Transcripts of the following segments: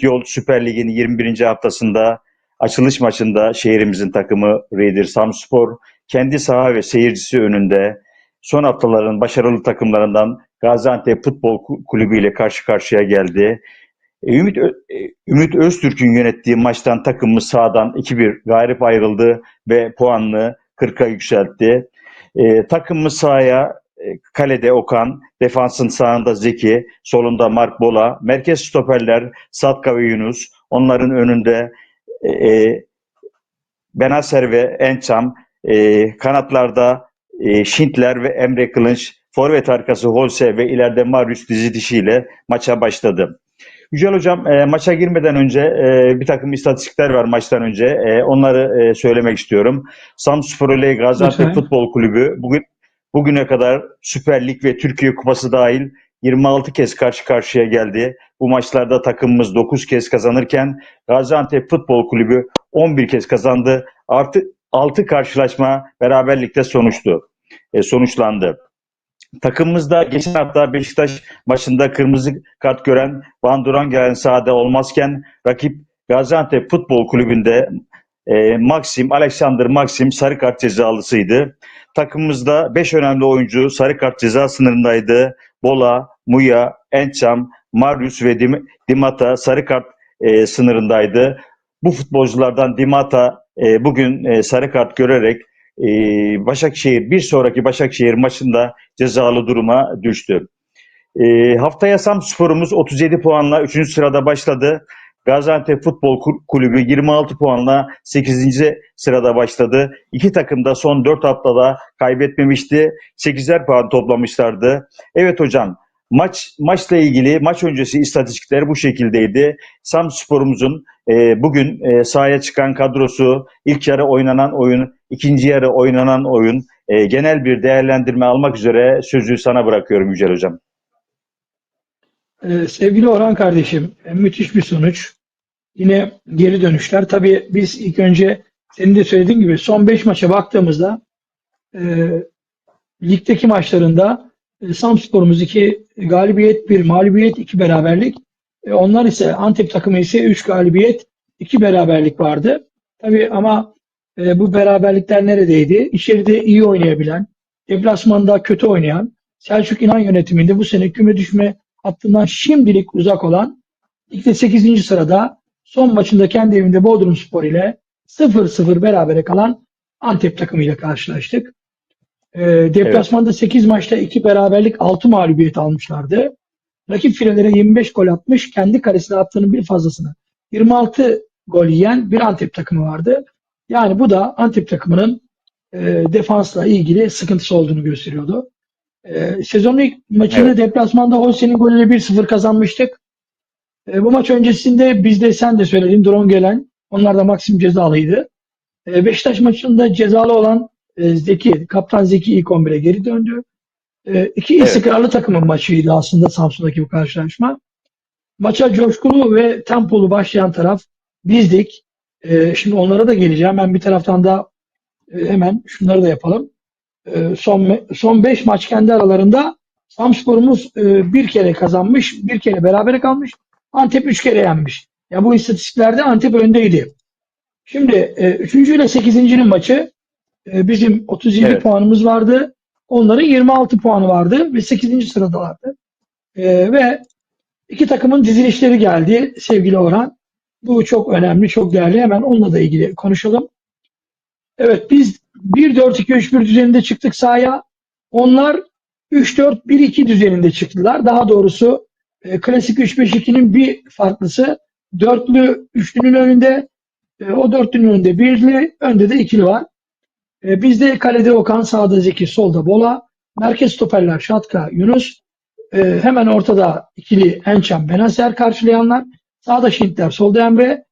Yol Süper Lig'in 21. haftasında açılış maçında şehrimizin takımı Raider Samspor kendi saha ve seyircisi önünde son haftaların başarılı takımlarından Gaziantep Futbol Kulübü ile karşı karşıya geldi. E, Ümit, e, Ümit Öztürk'ün yönettiği maçtan takımımız sağdan 2-1 galip ayrıldı ve puanını 40'a yükseltti. E, takımımız sahaya kalede Okan, defansın sağında Zeki, solunda Mark Bola, merkez stoperler Satka ve Yunus, onların önünde e, e, Benaser ve Ençam, e, kanatlarda e, Şintler ve Emre Kılınç, forvet arkası Holse ve ileride Marius dizilişiyle maça başladı. Yücel Hocam e, maça girmeden önce e, bir takım istatistikler var maçtan önce. E, onları e, söylemek istiyorum. Samspor ile Gaziantep. Futbol Kulübü bugün bugüne kadar Süper Lig ve Türkiye Kupası dahil 26 kez karşı karşıya geldi. Bu maçlarda takımımız 9 kez kazanırken Gaziantep Futbol Kulübü 11 kez kazandı. Artı 6 karşılaşma beraberlikte sonuçtu. E, sonuçlandı. Takımımızda geçen hafta Beşiktaş maçında kırmızı kart gören Van Durangelen sahada olmazken rakip Gaziantep Futbol Kulübü'nde e, Maxim, Alexander Maxim sarı kart cezalısıydı. Takımımızda 5 önemli oyuncu sarı kart ceza sınırındaydı. Bola, Muya, Ençam, Marius ve Dim- Dimata sarı kart e, sınırındaydı. Bu futbolculardan Dimata e, bugün e, sarı kart görerek e, Başakşehir bir sonraki Başakşehir maçında cezalı duruma düştü. E, haftaya Samspor'umuz 37 puanla 3. sırada başladı. Gaziantep Futbol Kul- Kulübü 26 puanla 8. sırada başladı. İki takım da son 4 haftada kaybetmemişti. 8'er puan toplamışlardı. Evet hocam maç maçla ilgili maç öncesi istatistikler bu şekildeydi. Samspor'umuzun e, bugün e, sahaya çıkan kadrosu, ilk yarı oynanan oyun, ikinci yarı oynanan oyun, e, genel bir değerlendirme almak üzere sözü sana bırakıyorum Yücel Hocam. Ee, sevgili Orhan kardeşim, e, müthiş bir sonuç. Yine geri dönüşler. Tabii biz ilk önce senin de söylediğin gibi son 5 maça baktığımızda e, ligdeki maçlarında e, Samspor'umuz 2 galibiyet, 1 mağlubiyet, 2 beraberlik. E, onlar ise Antep takımı ise 3 galibiyet, 2 beraberlik vardı. Tabii ama e, bu beraberlikler neredeydi? İçeride iyi oynayabilen, deplasmanda kötü oynayan, Selçuk İnan yönetiminde bu sene küme düşme hattından şimdilik uzak olan ligde 8. sırada son maçında kendi evinde Bodrumspor ile 0-0 berabere kalan Antep takımıyla karşılaştık. Ee, deplasmanda 8 maçta 2 beraberlik 6 mağlubiyet almışlardı. Rakip filelere 25 gol atmış, kendi kalesine attığının bir fazlasını 26 gol yiyen bir Antep takımı vardı. Yani bu da Antep takımının e, defansla ilgili sıkıntısı olduğunu gösteriyordu. E, sezonun ilk maçını Evet. deplasmanda Holsten'in golüyle 1-0 kazanmıştık. E, bu maç öncesinde biz de sen de söyledin drone gelen onlar da Maxim cezalıydı. E, Beşiktaş maçında cezalı olan e, Zeki, Kaptan Zeki ilk 11'e geri döndü. E, iki Evet. istikrarlı takımın maçıydı aslında Samsun'daki bu karşılaşma. Maça coşkulu ve tempolu başlayan taraf bizdik. E, şimdi onlara da geleceğim. Ben bir taraftan da e, hemen şunları da yapalım. E, son son 5 maç kendi aralarında Samspor'umuz e, bir kere kazanmış, bir kere berabere kalmış. Antep 3 kere yenmiş. Ya bu istatistiklerde Antep öndeydi. Şimdi e, 3. ile 8.'nin maçı e, bizim 37 Evet. puanımız vardı. Onların 26 puanı vardı ve 8. sıradalardı. E, ve iki takımın dizilişleri geldi sevgili Orhan. Bu çok önemli, çok değerli. Hemen onunla da ilgili konuşalım. Evet biz 1-4-2-3-1 düzeninde çıktık sahaya. Onlar 3-4-1-2 düzeninde çıktılar. Daha doğrusu e, klasik 3-5-2'nin bir farklısı dörtlü üçlünün önünde e, o dörtlünün önünde birli, önde de ikili var. E, bizde kalede Okan, sağda Zeki, solda Bola. Merkez stoperler Şatka, Yunus. E, hemen ortada ikili Ençam, Benaser karşılayanlar. Sağda Şintler, solda Emre.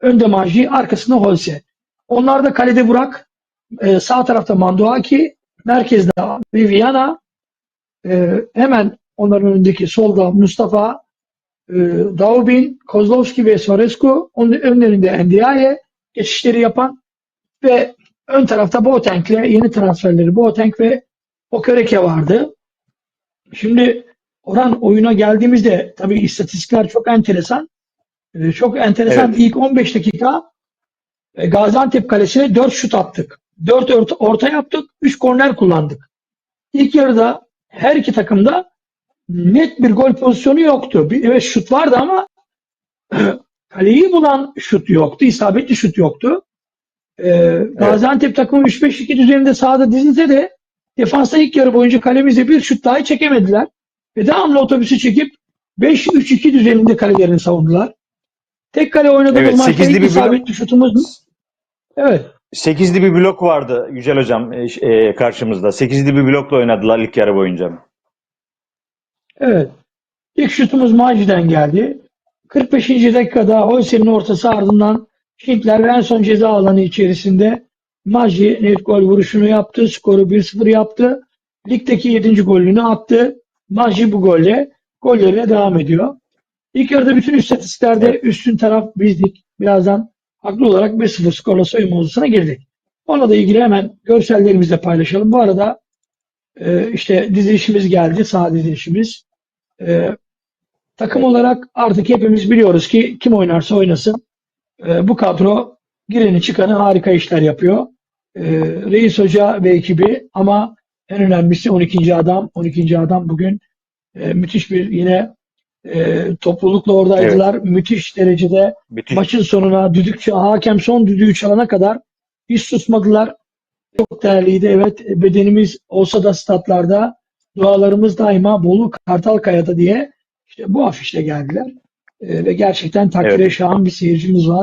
Önde Maji, arkasında Holse. Onlar da kalede Burak. E, sağ tarafta Manduaki. Merkezde Viviana. E, hemen onların önündeki solda Mustafa, e, Daubin, Kozlovski ve Sorescu. Onun önlerinde Ndiaye geçişleri yapan ve ön tarafta Boateng'le yeni transferleri Boateng ve Okereke vardı. Şimdi Orhan oyuna geldiğimizde tabii istatistikler çok enteresan. e, çok enteresan Evet. ilk 15 dakika e, Gaziantep kalesine 4 şut attık. 4 orta, orta yaptık. 3 korner kullandık. İlk yarıda her iki takımda net bir gol pozisyonu yoktu. Bir, evet şut vardı ama kaleyi bulan şut yoktu. isabetli şut yoktu. Ee, Gaziantep takımı 3-5-2 düzeninde sahada dizilse de defansta ilk yarı boyunca kalemize bir şut dahi çekemediler. Ve devamlı otobüsü çekip 5-3-2 düzeninde kalelerini savundular. Tek kale oynadığımız Evet, maçta isabetli şutumuz Evet. Sekizli bir blok vardı Yücel Hocam e, e, karşımızda. Sekizli bir blokla oynadılar ilk yarı boyunca. Evet. İlk şutumuz Maci'den geldi. 45. dakikada Holser'in ortası ardından Şintler ve en son ceza alanı içerisinde Maci net gol vuruşunu yaptı. Skoru 1-0 yaptı. Ligdeki 7. golünü attı. Maci bu golle gollerine devam ediyor. İlk yarıda bütün istatistiklerde üstün taraf bizdik. Birazdan haklı olarak 1-0 skorla soyunma odasına girdik. Onunla da ilgili hemen görsellerimizle paylaşalım. Bu arada e, işte dizilişimiz geldi. Sağ dizilişimiz. Ee, takım olarak artık hepimiz biliyoruz ki kim oynarsa oynasın e, bu kadro gireni çıkanı harika işler yapıyor. Ee, Reis Hoca ve ekibi ama en önemlisi 12. adam. 12. adam bugün e, müthiş bir yine e, toplulukla oradaydılar. Müthiş derecede Müthiş. maçın sonuna düdük ça- hakem son düdüğü çalana kadar hiç susmadılar. Çok değerliydi. Evet bedenimiz olsa da statlarda dualarımız daima Bolu Kartalkaya'da diye işte bu afişle geldiler. Ee, ve gerçekten takdire Evet. şahan bir seyircimiz var.